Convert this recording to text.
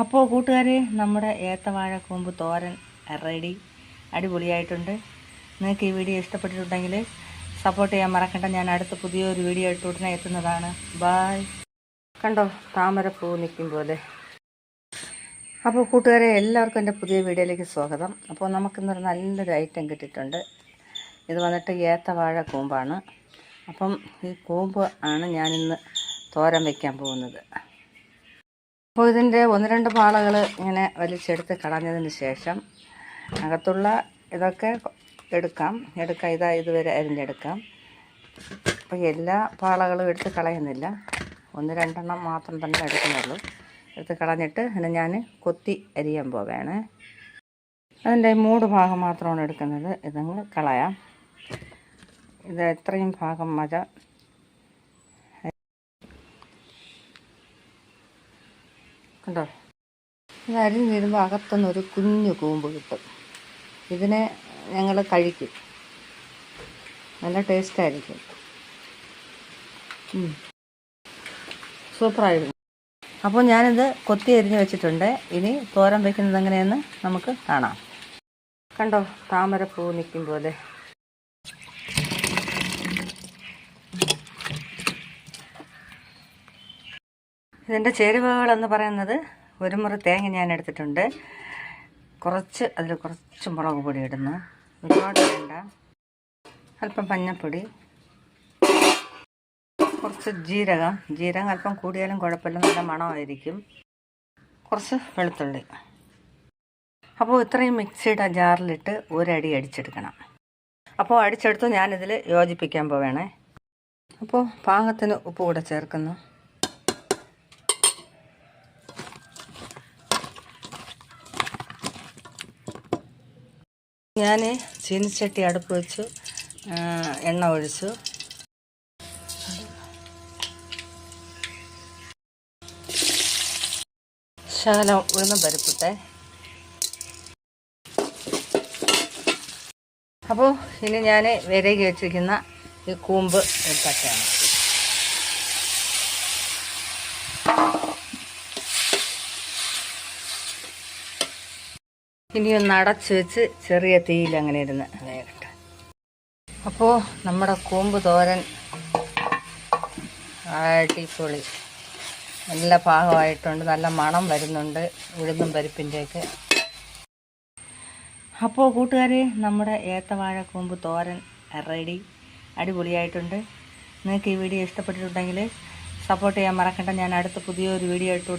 അപ്പോൾ കൂട്ടുകാരെ നമ്മുടെ ഏത്തവാഴക്കൂമ്പ് തോരൻ റെഡി അടിപൊളിയായിട്ടുണ്ട്. നിങ്ങൾക്ക് ഈ വീഡിയോ ഇഷ്ടപ്പെട്ടിട്ടുണ്ടെങ്കിൽ സപ്പോർട്ട് ചെയ്യാൻ മറക്കണ്ട. ഞാൻ അടുത്ത പുതിയൊരു വീഡിയോ ആയിട്ട് ഉടനെ എത്തുന്നതാണ്. ബായ് കണ്ടോ താമരപ്പൂ നിൽക്കും പോലെ അപ്പോൾ കൂട്ടുകാരെ എല്ലാവർക്കും എന്റെ പുതിയ വീഡിയോയിലേക്ക് സ്വാഗതം. അപ്പോൾ നമുക്കിന്നൊരു നല്ലൊരു ഐറ്റം കിട്ടിയിട്ടുണ്ട്. ഇത് വന്നിട്ട് ഏത്തവാഴ കൂമ്പാണ്. അപ്പം ഈ കൂമ്പ് ആണ് ഞാനിന്ന് തോരൻ വയ്ക്കാൻ പോകുന്നത്. അപ്പോൾ ഇതിന്റെ ഒന്ന് രണ്ട് പാളകൾ ഇങ്ങനെ വലിച്ചെടുത്ത് കളഞ്ഞതിന് ശേഷം അകത്തുള്ള ഇതൊക്കെ എടുക്കാം. എടുക്കാം ഇതാ ഇതുവരെ അരിഞ്ഞെടുക്കാം. അപ്പോൾ എല്ലാ പാളകളും എടുത്ത് കളയുന്നില്ല. ഒന്ന് രണ്ടെണ്ണം മാത്രം തന്നെ എടുക്കുന്നുള്ളൂ. എടുത്ത് കളഞ്ഞിട്ട് അതിനെ ഞാൻ കൊത്തി അരിയാൻ പോവുകയാണ് അതിന്റെ മൂട് ഭാഗം മാത്രമാണ് എടുക്കുന്നത്. ഇതങ്ങ് കളയാം. ഇത് എത്രയും ഭാഗം മഴ കണ്ടോ ഇത് അരിഞ്ഞ് വരുമ്പോൾ അകത്തുനിന്ന് ഒരു കുഞ്ഞു കൂമ്പ് കിട്ടും. ഇതിനെ ഞങ്ങൾ കഴിക്കും. നല്ല ടേസ്റ്റായിരിക്കും. സൂപ്പറായിരുന്നു. അപ്പോൾ ഞാനിത് കൊത്തി അരിഞ്ഞ് വെച്ചിട്ടുണ്ട്. ഇനി തോരൻ വയ്ക്കുന്നത് എങ്ങനെയെന്ന് നമുക്ക് കാണാം. കണ്ടോ? താമരപ്പൂ നിൽക്കും പോലെ ഇതിന്റെ ചേരുവകളെന്ന് പറയുന്നത് ഒരു മുറി തേങ്ങ ഞാൻ എടുത്തിട്ടുണ്ട്. കുറച്ച് അതിൽ കുറച്ച് മുളക് പൊടി ഇടുന്നു. ഒരുപാട് വേണ്ട. അല്പം മഞ്ഞപ്പൊടി. കുറച്ച് ജീരകം. ജീരകം അല്പം കൂടിയാലും കുഴപ്പമില്ല നല്ല മണമായിരിക്കും. കുറച്ച് വെളുത്തുള്ളി. അപ്പോൾ ഇത്രയും മിക്സിയുടെ ജാറിലിട്ട് ഒരടി അടിച്ചെടുക്കണം. അപ്പോൾ അടിച്ചെടുത്ത് ഞാനിതിൽ യോജിപ്പിക്കാൻ പോവേണേ. അപ്പോൾ പാകത്തിന് ഉപ്പ് കൂടെ ചേർക്കുന്നു. ഞാൻ ചീനിച്ചട്ടി അടുപ്പ് വെച്ചു എണ്ണ ഒഴിച്ചു. ശകലം ഉഴുന്ന പരിപ്പിട്ടെ. അപ്പോൾ ഇനി ഞാൻ വിരകി വെച്ചിരിക്കുന്ന ഈ കൂമ്പ് എടുത്തൊക്കെയാണ് ഇനി ഒന്ന് വെച്ച് ചെറിയ തീയിൽ അങ്ങനെ ഇരുന്ന് വേകട്ടെ അപ്പോൾ നമ്മുടെ കൂമ്പ് തോരൻ അടിപൊളി. നല്ല പാകമായിട്ടുണ്ട്. നല്ല മണം വരുന്നുണ്ട് ഉഴുന്നും പരിപ്പിന്റെയൊക്കെ. അപ്പോൾ കൂട്ടുകാരെ നമ്മുടെ ഏത്തവാഴ കൂമ്പ് തോരൻ റെഡി. അടിപൊളിയായിട്ടുണ്ട്. നിങ്ങൾക്ക് ഈ വീഡിയോ ഇഷ്ടപ്പെട്ടിട്ടുണ്ടെങ്കിൽ സപ്പോർട്ട് ചെയ്യാൻ മറക്കണ്ട. ഞാൻ അടുത്ത പുതിയൊരു വീഡിയോ ആയിട്ട്